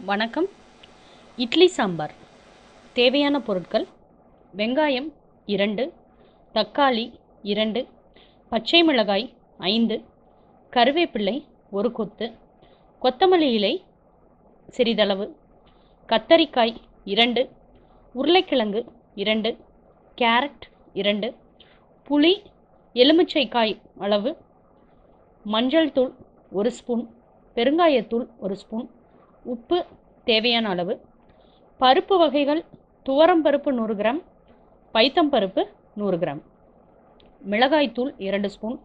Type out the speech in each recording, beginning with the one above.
வணக்கம். இட்லி சாம்பார். தேவையான பொருட்கள் வெங்காயம் இரண்டு தக்காளி இரண்டு பச்சை மிளகாய் ஐந்து கருவேப்பிள்ளை ஒரு கொத்து கொத்தமல்லி இலை சிறிதளவு கத்தரிக்காய் இரண்டு உருளைக்கிழங்கு இரண்டு கேரட் இரண்டு புளி எலுமிச்சைக்காய் அளவு மஞ்சள் தூள் ஒரு ஸ்பூன் பெருங்காயத்தூள் ஒரு ஸ்பூன் உப்பு தேவையான அளவு பருப்பு வகைகள் துவரம் பருப்பு நூறு கிராம் பைத்தம் பருப்பு நூறு கிராம். மிளகாய்த்தூள் இரண்டு ஸ்பூன்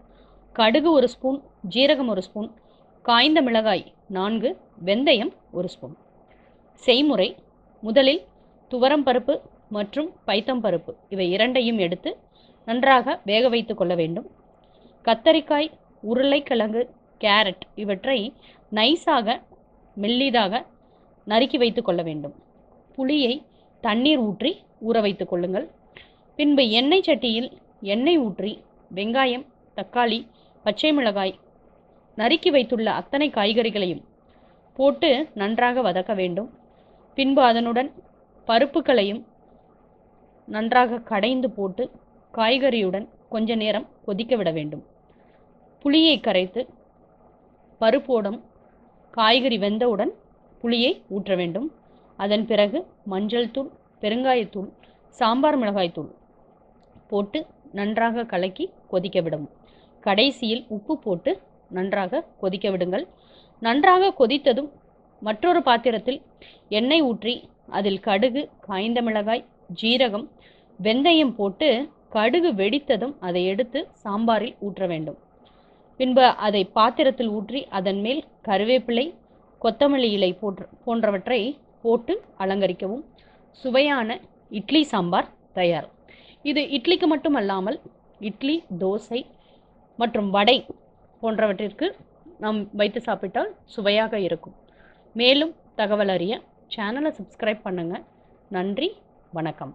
கடுகு ஒரு ஸ்பூன் ஜீரகம் ஒரு ஸ்பூன் காய்ந்த மிளகாய் நான்கு வெந்தயம் ஒரு ஸ்பூன். செய்முறை முதலில் துவரம் பருப்பு மற்றும் பைத்தம் பருப்பு இவை இரண்டையும் எடுத்து நன்றாக வேக வைத்து கொள்ள வேண்டும். கத்தரிக்காய் உருளைக்கிழங்கு கேரட் இவற்றை நைஸாக மெல்லிதாக நறுக்கி வைத்து கொள்ள வேண்டும். புளியை தண்ணீர் ஊற்றி ஊற வைத்து கொள்ளுங்கள். பின்பு எண்ணெய் சட்டியில் எண்ணெய் ஊற்றி வெங்காயம் தக்காளி பச்சை மிளகாய் நறுக்கி வைத்துள்ள அத்தனை காய்கறிகளையும் போட்டு நன்றாக வதக்க வேண்டும். பின்பு அதனுடன் பருப்புகளையும் நன்றாக கடைந்து போட்டு காய்கறியுடன் கொஞ்ச நேரம் கொதிக்க விட வேண்டும். புளியை கரைத்து பருப்போடும் காய்கறி வெந்தவுடன் புளியை ஊற்ற வேண்டும். அதன் பிறகு மஞ்சள் தூள் பெருங்காயத்தூள் சாம்பார் மிளகாய்த்தூள் போட்டு நன்றாக கலக்கி கொதிக்க விடவும் கடைசியில் உப்பு போட்டு நன்றாக கொதிக்க விடுங்கள். நன்றாக கொதித்ததும் மற்றொரு பாத்திரத்தில் எண்ணெய் ஊற்றி அதில் கடுகு காய்ந்த மிளகாய் ஜீரகம் வெந்தயம் போட்டு கடுகு வெடித்ததும் அதை எடுத்து சாம்பாரில் ஊற்ற வேண்டும். பின்பு அதை பாத்திரத்தில் ஊற்றி அதன் மேல் கருவேப்பிலை கொத்தமல்லி இலை போன்ற போன்றவற்றை போட்டு அலங்கரிக்கவும். சுவையான இட்லி சாம்பார் தயார். இது இட்லிக்கு மட்டும் அல்லாமல் இட்லி தோசை மற்றும் வடை போன்றவற்றிற்கு நாம் வைத்து சாப்பிட்டால் சுவையாக இருக்கும். மேலும் தகவல் அறிய சேனலை சப்ஸ்கிரைப் பண்ணுங்கள் நன்றி வணக்கம்.